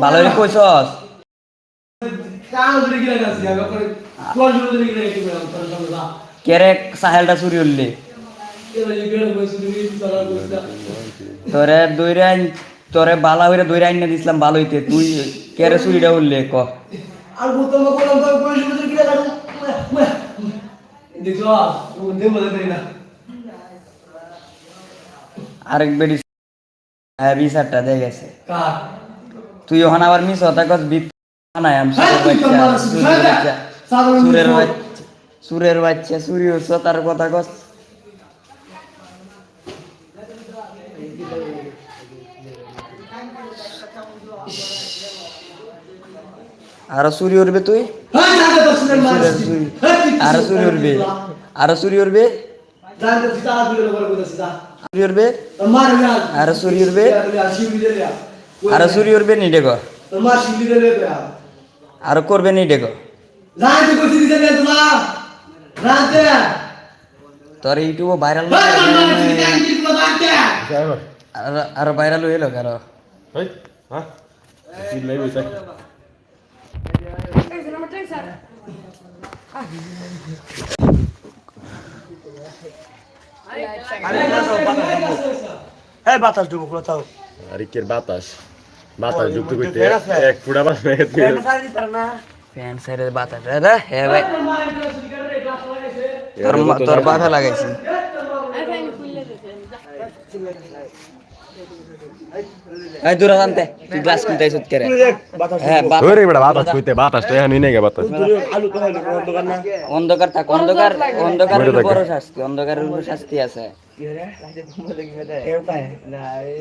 ভালো করে কইছস করে তোর সাহেলটা চুরি বসে তোরে আইন- তোরে বালা হইরে দইরে আইনে দিছিলাম ভালো হইতে তুই কেরে চুরিটা উঠলি ক? আর বলতো না বললাম তো কোন ধরে গিয়ে গেল। দেখো ও দেব না। আরেক বেডি হ্যাঁ দিয়ে গেছে। কার? তুই ওখানে আবার মিস হতা কস বিপ নাই আমি সুরের বাচ্চা মারছিস, সুরের হ্যাঁ, বাচ্চা সুরের বাচ্চা চুরি হচ্ছে তার কথা কস। আরও চুরি উঠবে তুই? আরও চুরি উঠবে আরও চুরি উঠবে চুরি উঠবে আরও। চুরি উঠবে আরও চুরি উঠবে নি পেয়া আরও করবে নি জানতে তোর ইউটিউবে ভাইরাল হ্যাঁ আর ভাইরাল lang yung isa. হ্যাঁ? বাতাস ঢুকো কোথাও Arikir batas. Batas, যুক্ত করতে এক ফুটা বাস মেয়ে ফ্যান সাইডে বাতাস। রে হে ভাই। তোর তোর বাধা লাগাইছি। এই দূর আনতে তুই গ্লাস কিনতে আইছত করে হ্যাঁ বাতাস- ধরে বেড়া বাতাস কইতে বাতাস তো এখন নেই বাতাস। আলু তো হলো না অন্ধকার থাক অন্ধকার অন্ধকারের বইটা শাস্তি অন্ধকারের উপর শাস্তি আছে। এর পায়। না এই